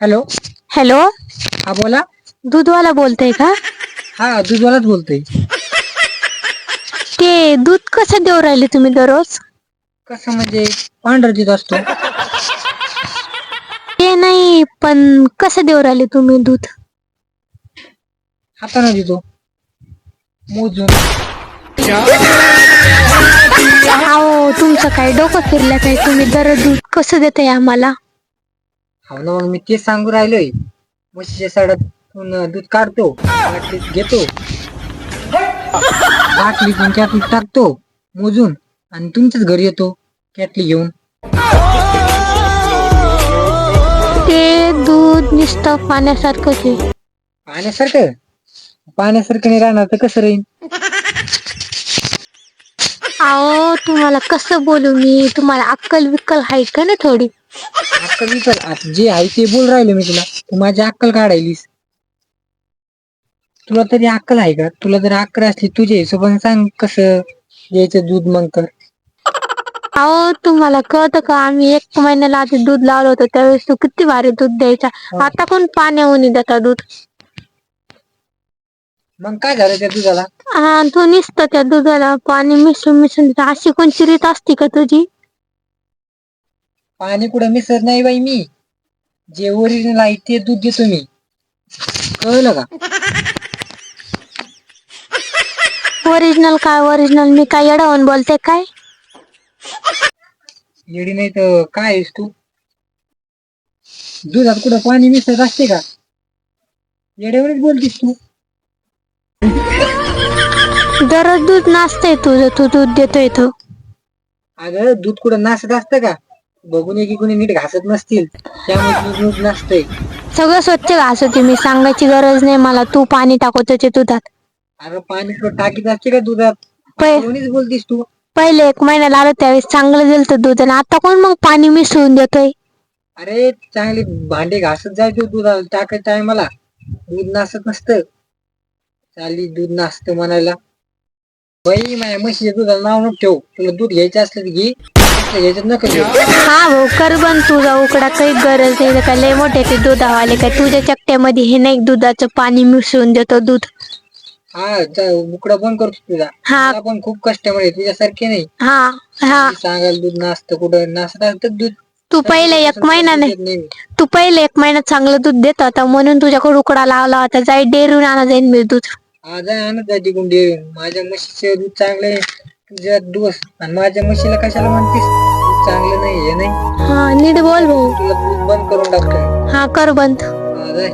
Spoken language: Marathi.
हॅलो. हॅलो. हा बोला. दूधवाला बोलतय का? हा दूधवालाच बोलतोय. ते दूध कसं देऊ राहिले तुम्ही दररोज? कसं म्हणजे पांढर दूध असतो. ते नाही पण कसं देऊ राहिले तुम्ही दूध? हाताने देतो. मोजून. अहो तुमचं काय डोकं फिरलं काय तुम्ही दररोज दूध कसं देताय आम्हाला? हो ना मग मी तेच सांगू राहिलोय. म्हशीच्या सडातून दूध काढतो बाटलीत घेतो. बाटलीतून कॅटलीत टाकतो मोजून आणि तुमच्याच घरी येतो कॅटली घेऊन. ते दूध नुसतं पाण्यासारखंच आहे. पाण्यासारखं? पाण्यासारखं नाही राहणार तर कसं राहील अहो तुम्हाला कसं बोलू मी? तुम्हाला अक्कल विक्कल आहे का ना थोडी? अक्कल विकल आता जे आहे ते बोल राहिलो मी तुला. तू माझी अक्कल काढायलीस. तुला तरी अक्कल आहे का? तुला जर अक्कल असली तुझ्या हिशोबाने सांग कसं द्यायचं दूध मग तर. अहो तुम्हाला कळतं का? आम्ही एक महिन्याला आधी दूध लावलं होतं. त्यावेळेस तू किती भारी दूध द्यायचा. आता कोण पाण्याहून देता दूध? मग काय झालं त्या दुधाला? हा तू नुसतं त्या दुधाला. पाणी मिसळून मिसळून देता. अशी कोणची रीत असती का तुझी? पाणी कुठं मिसळत नाही बाई मी. जे ओरिजिनल आहे ते दूध देतो मी. कळलं का? ओरिजिनल काय ओरिजिनल मी काय येडवून बोलते काय? येडी नाही तर काय आहेस तू? दुधात कुठं पाणी मिसळत असते का? येड्यावरच बोलतीस तू. दररोज दूध नाचतंय तुझं. तू दूध देतोय तो. अगं दूध कुठं नासत असतं का? बघून की कोणी नीट घासत नसतील त्यामुळे दूध दूध नसतंय सगळं स्वच्छ घासते मी सांगायची गरज नाही मला तू पाणी टाकू त्याच्या दुधात. अगं पाणी टाकीत असते का दुधात? पै- कोणीच बोलतीस तू? पहिले एक महिन्याला आलं त्यावेळेस चांगलं दिलं दूध आणि आता कोण मग पाणी मिसळून देतोय? अरे चांगले भांडे घासत जायचो दुधाला टाकाय टायमाला दूध नासत नसतं. चाली दूध नासतं म्हणायला. बाई माझ्या म्हशीच्या दुधाला नाव नको ठेव. तुला दूध घ्यायचं असलं तर घे. नका घेऊ हा भाऊ कर बंद तुझा उकडा काही गरज नाही काय लय मोठे ते दुधावाले काय तुझ्या चकट्यामध्ये हे नाही दुधाचं पाणी मिसळून देतो दूध. हा जा उकडा बंद करतो तुझा. हा. मला पण खूप कस्टमर आहे तुझ्यासारखे नाही. हा हा. सांगायला दूध नासतं कुठं असतं तर दूध तू पहिले एक महिना नाही. देत नाही मी. तू पहिले एक महिना चांगलं दूध देत होता म्हणून तुझ्याकडे उकडा लावला होता जाई डेरून आणा जाईन मी दूध. हा जा आणत जा तिकडून दे माझ्या म्हशीचे दूध चांगलं आहे. तुझ्या आणि माझ्या म्हशीला कशाला म्हणतीस? चांगलं नाही हे नाही? हा नीट बोल भाऊ. तुला दूध बंद करून टाकतो हा कर बंद. हा, जाय